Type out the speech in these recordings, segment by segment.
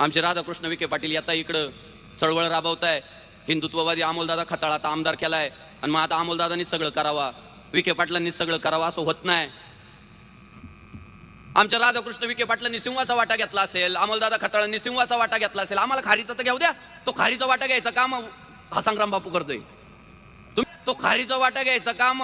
आमचे राधाकृष्ण विखे पाटील आता इकडं चळवळ राबवताय. हिंदुत्ववादी अमोलदादा खताळ आता आमदार केलाय. आणि मग आता अमोलदादांनीच सगळं करावा. विखे पाटलांनी सगळं करावं असं होत नाही. आमच्या राधाकृष्ण विखे पाटलांनी सिंहाचा वाटा घेतला असेल अमोलदादा खताळांनी सिंहाचा वाटा घेतला असेल आम्हाला खारीचा तर घेऊ द्या. तो खारीचा वाटा घ्यायचा काम हा संग्राम बापू करतोय. तुम्ही तो खारीचा वाटा घ्यायचा काम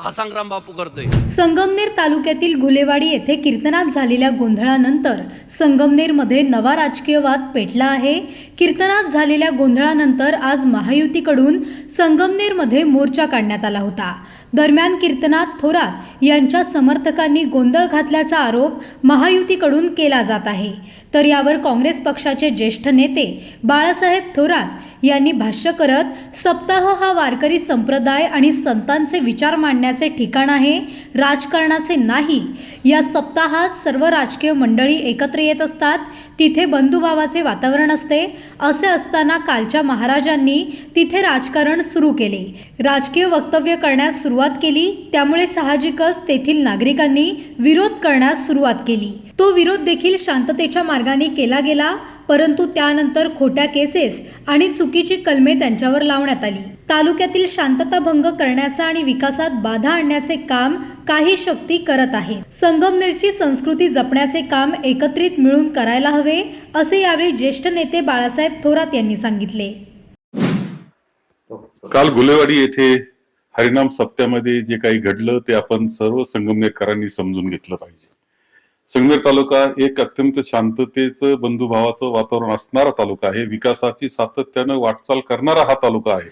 हा संग्राम बापू करतोय. संगमनेर तालुक्यातील घुलेवाडी येथे कीर्तनात झालेल्या गोंधळानंतर संगमनेरमध्ये नवा राजकीय वाद पेटला आहे. कीर्तनात झालेल्या गोंधळानंतर आज महायुतीकडून संगमनेरमध्ये मोर्चा काढण्यात आला होता. दरम्यान कीर्तनात थोरात यांच्या समर्थकांनी गोंधळ घातल्याचा आरोप महायुतीकडून केला जात आहे. तर यावर काँग्रेस पक्षाचे ज्येष्ठ नेते बाळासाहेब थोरात यांनी भाष्य करत सप्ताह हा वारकरी संप्रदाय आणि संतांचे विचार मांडण्याचे ठिकाण आहे राजकारणाचे नाही. या सप्ताहात सर्व राजकीय मंडळी एकत्र येत असतात तिथे बंधुभावाचे वातावरण असते. असे असताना कालच्या महाराजांनी तिथे राजकारण सुरू केले. राजकीय वक्तव्य करण्यास सुरुवात केली त्यामुळे साहजिकच तेथील नागरिकांनी विरोध करण्यास सुरुवात केली. तो विरोध देखील शांततेच्या मार्गाने केला गेला परंतु त्यानंतर खोट्या केसेस आणि चुकीची कलमे त्यांच्यावर लावण्यात आली. तालुक्यातील शांतता भंग करण्याचा आणि विकासात बाधा आणण्याचे काम काही शक्ती करत आहे संगमनेरची संस्कृती जपण्याचे काम एकत्रित मिळून करायला हवे असे यावेळी ज्येष्ठ नेते बाळासाहेब थोरात यांनी सांगितले. काल गुलेवाडी येथे हरिनाम सप्त्यामध्ये जे काही घडलं ते आपण सर्व संगमनेरकरांनी समजून घेतलं पाहिजे. संगमेर तालुका एक अत्यंत शांततेचं बंधुभावाचं वातावरण असणारा तालुका आहे. विकासाची सातत्यानं वाटचाल करणारा हा तालुका आहे.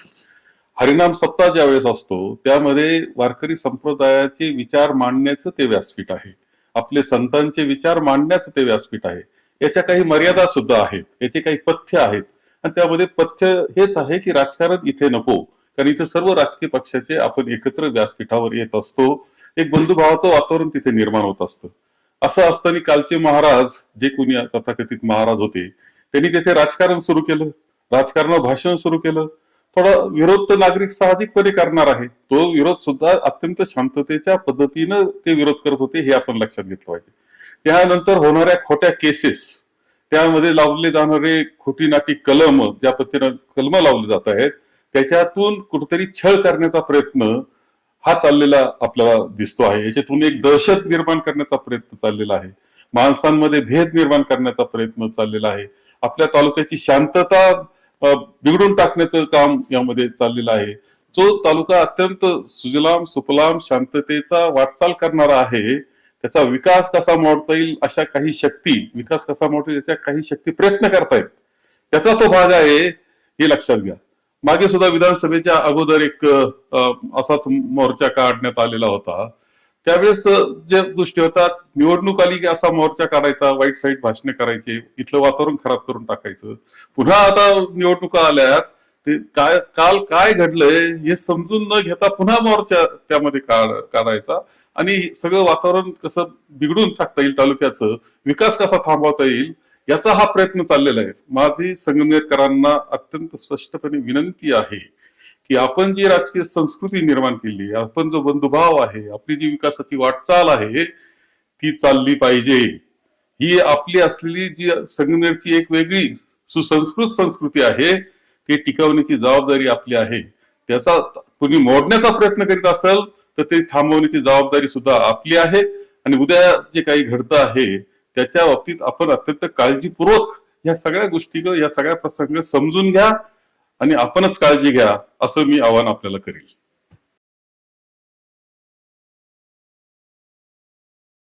हरिनाम सप्ताह ज्या वेळेस असतो त्यामध्ये वारकरी संप्रदायाचे विचार मांडण्याचं ते व्यासपीठ आहे. आपले संतांचे विचार मांडण्याचं ते व्यासपीठ आहे. याच्या काही मर्यादा सुद्धा आहेत. याचे काही पथ्य आहेत. आणि त्यामध्ये पथ्य हेच आहे की राजकारण इथे नको. कारण इथे सर्व राजकीय पक्षाचे आपण एकत्र व्यासपीठावर येत असतो. एक बंधुभावाचं वातावरण तिथे निर्माण होत असतं. असं असताना कालचे महाराज जे कोणी तथाकथित महाराज होते त्यांनी तिथे राजकारण सुरू केलं. राजकारणावर भाषण सुरू केलं. थोडा विरोध तर नागरिक साहजिकपणे करणार आहे. तो विरोध सुद्धा अत्यंत शांततेच्या पद्धतीनं ते विरोध करत होते हे आपण लक्षात घेतलं पाहिजे. त्यानंतर होणाऱ्या खोट्या केसेस त्यामध्ये लावले जाणारे खोटी नाटी कलम ज्या पद्धतीनं कलम लावले जात आहेत त्याच्यातून कुठेतरी छळ करण्याचा प्रयत्न हा चाललेला आपल्याला दिसतो आहे. याच्यातून एक दहशत निर्माण करण्याचा प्रयत्न चाललेला आहे. माणसांमध्ये भेद निर्माण करण्याचा प्रयत्न चाललेला आहे. आपल्या तालुक्याची शांतता बिघडून टाकण्याचं काम यामध्ये चाललेलं आहे. जो तालुका अत्यंत सुजलाम सुफलाम शांततेचा वाटचाल करणारा आहे त्याचा विकास कसा मोडता येईल अशा काही शक्ती विकास कसा मोडता येईल याच्या काही शक्ती प्रयत्न करतायत. त्याचा तो भाग आहे हे लक्षात घ्या. मागे सुद्धा विधानसभेच्या अगोदर एक असाच मोर्चा काढण्यात आलेला होता. त्यावेळेस जे ज्या गोष्टी होतात निवडणूक आली की असा मोर्चा काढायचा वाईट साईट भाषणे करायचे इथलं वातावरण खराब करून टाकायचं. पुन्हा आता निवडणुका आल्यात ते काय काल काय घडलंय हे समजून न घेता पुन्हा मोर्चा त्यामध्ये काढ काढायचा. आणि सगळं वातावरण कसं बिघडून टाकता येईल तालुक्याचं विकास कसा थांबवता येईल याचा हा प्रयत्न चाललेला आहे. माझी संगमनेरकरांना अत्यंत स्पष्टपणे विनंती आहे की आपण जी राजकीय संस्कृती निर्माण केली आपण जो बंधुभाव आहे आपली जी विकासाची वाटचाल आहे ती चालली पाहिजे. ही आपली असलेली जी संगमनेरची एक वेगळी सुसंस्कृत संस्कृती आहे ती टिकवण्याची जबाबदारी आपली आहे. त्याचा कोणी मोडण्याचा प्रयत्न करीत असेल तर ते थांबवण्याची जबाबदारी सुद्धा आपली आहे. आणि उद्या जे काही घडतं आहे त्याच्या बाबतीत आपण अत्यंत काळजीपूर्वक या सगळ्या गोष्टी या सगळ्या प्रसंग समजून घ्या आणि आपणच काळजी घ्या असं मी आवाहन आपल्याला करेल.